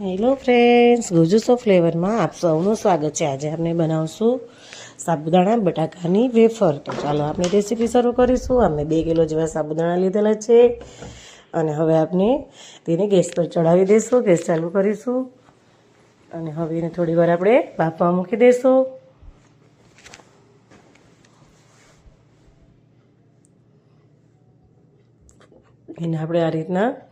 Hello friends ગુજુસો ફ્લેવરમાં આપ સૌનું સ્વાગત છે. આજે આપણે બનાવશું સાબુદાણા બટાકાની વેફર. તો ચાલો આપણે રેસીપી શરૂ કરીશું. અમે બે કિલો જેવા સાબુદાણા લીધેલા છે. અને હવે આપણે તેને ગેસ પર ચડાવી દઈશું ગેસ ચાલુ કરીશું. અને હવે એને થોડી વાર આપણે બાફવા મૂકી દઈશું એને આપણે આ રીતના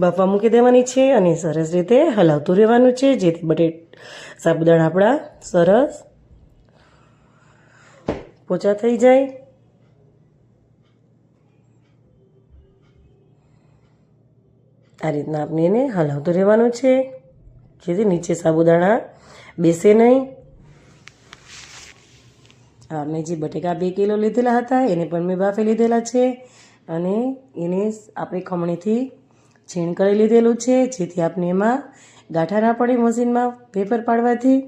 બાફવા મૂકી દેવાની છે અને સરસ રીતે હલાવતું રહેવાનું છે, જેથી બટેટ સાબુદાણા આપણા સરસ પોચા થઈ જાય. આ રીતના આપણે એને હલાવતું રહેવાનું છે, જેથી નીચે સાબુદાણા બેસે નહીં. આપણે જે બટેકા બે કિલો લીધેલા હતા, એને પણ મેં બાફી લીધેલા છે અને એને આપણે ખમણીથી છીણ કરી લીધેલું છે, જેથી આપણે એમાં ગાંઠા ના પડે મશીનમાં પેપર પાડવાથી.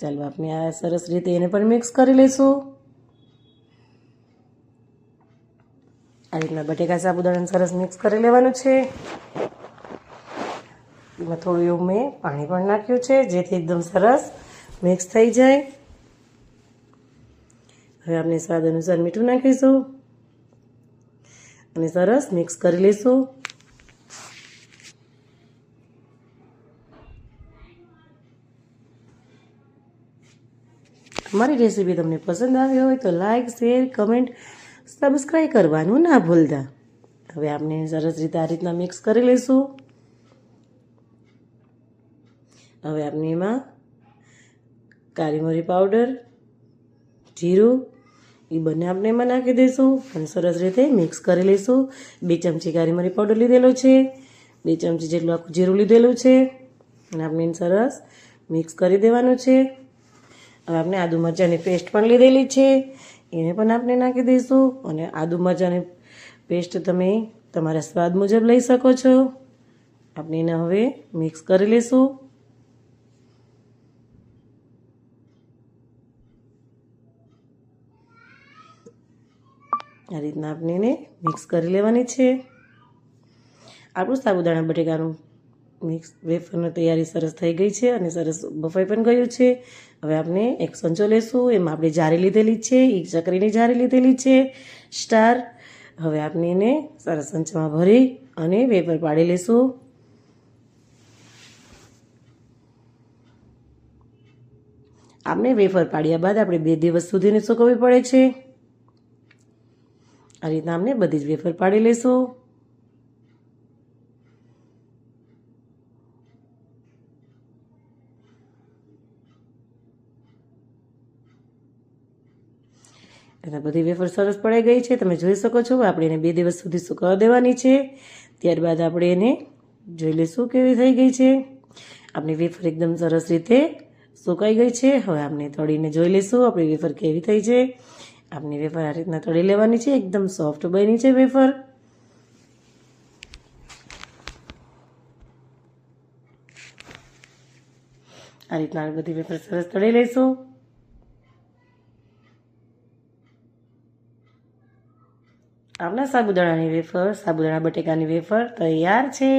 ચાલો આપણે આ સરસ રીતે એને પણ મિક્સ કરી લઈશું આ રીતના બટેકા સાબુદાણાને સરસ મિક્સ કરી લેવાનું છે. એમાં થોડું એવું મેં પાણી પણ નાખ્યું છે, જેથી એકદમ સરસ મિક્સ થઈ જાય. હવે આપણે સ્વાદ અનુસાર મીઠું નાખીશું. અને સરસ મિક્સ કરી લઈશું અમારી રેસીપી તમને પસંદ આવી હોય તો લાઈક શેર કમેન્ટ સબસ્ક્રાઈબ કરવાનું ના ભૂલતા. હવે આપણે સરસ રીતે આ રીતના મિક્સ કરી લઈશું. હવે આપણે એમાં કાળી મરી પાવડર જીરું, એ બંને આપણે એમાં નાખી દઈશું અને સરસ રીતે મિક્સ કરી લઈશું. બે ચમચી કાળી મરી પાવડર લીધેલો છે. બે ચમચી જેટલું આખું જીરું લીધેલું છે. અને આપણે સરસ મિક્સ કરી દેવાનું છે. હવે આપણે આદુ મરચાંની પેસ્ટ પણ લીધેલી છે. એને પણ આપણે નાખી દઈશું. અને આદુ મરચાંની પેસ્ટ તમે તમારા સ્વાદ મુજબ લઈ શકો છો. આપણે એને હવે મિક્સ કરી લઈશું. આ રીતના આપણે એને મિક્સ કરી લેવાની છે. આપણું સાબુદાણા બટેકાનું મિક્સ વેફરની તૈયારી સરસ થઈ ગઈ છે અને સરસ બફાઈ પણ ગયું છે. હવે આપણે એક સંચો લેશું, એમાં આપણે જારી લીધેલી છે એક ચકરીની જારી લીધેલી છે, સ્ટાર. હવે આપણે એને સરસ સંચમાં ભરી અને વેફર પાડી લેશું. આપણે વેફર પાડ્યા બાદ આપણે બે દિવસ સુધીને સુકવવી પડે છે. આ રીતના આપણે બધી જ વેફર પાડી લઈશું એના બધી વેફર સરસ પડાઈ ગઈ છે. તમે જોઈ શકો છો, આપણે એને બે દિવસ સુધી સુકાવા દેવાની છે. ત્યારબાદ આપણે એને જોઈ લઈશું કેવી થઈ ગઈ છે. આપણી વેફર એકદમ સરસ રીતે સુકાઈ ગઈ છે. હવે આપણે તળીને જોઈ લઈશું, આપણી વેફર કેવી થઈ છે. આપણી વેફર આ રીતના તળી લેવાની છે. એકદમ સોફ્ટ બની છે વેફર. આ રીતના બધી વેફર સરસ તળી લઈશું. આપણા સાબુદાણાની વેફર સાબુદાણા બટેકાની વેફર તૈયાર છે.